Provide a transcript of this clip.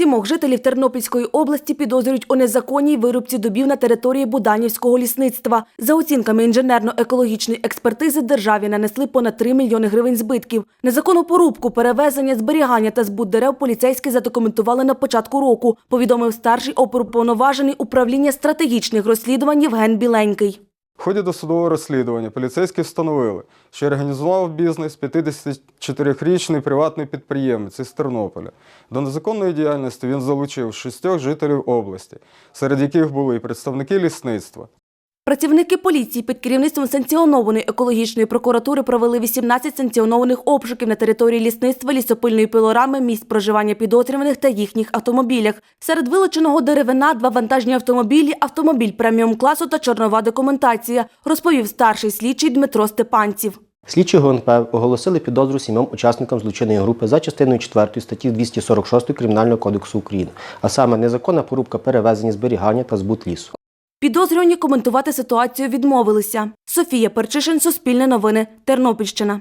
Сімох жителів Тернопільської області підозрюють у незаконній вирубці дубів на території Буданівського лісництва. За оцінками інженерно-екологічної експертизи, державі нанесли понад 3 мільйони гривень збитків. Незаконну порубку, перевезення, зберігання та збут дерев поліцейські задокументували на початку року, повідомив старший оперуповноважений управління стратегічних розслідувань Євген Біленький. В ході досудового розслідування поліцейські встановили, що організував бізнес 54-річний приватний підприємець із Тернополя. До незаконної діяльності він залучив шістьох жителів області, серед яких були і представники лісництва. Працівники поліції під керівництвом санкціонованої екологічної прокуратури провели 18 санкціонованих обшуків на території лісництва, лісопильної пилорами, місць проживання підозрюваних та їхніх автомобілях. Серед вилученого деревина два вантажні автомобілі, автомобіль преміум класу та чорнова документація, розповів старший слідчий Дмитро Степанців. Слідчі ГУНП оголосили підозру сімом учасникам злочинної групи за частиною 4 статті 246 Кримінального кодексу України, а саме незаконна порубка перевезення, зберігання та збут лісу. Підозрювані коментувати ситуацію відмовилися. Софія Перчишин, Суспільне новини, Тернопільщина.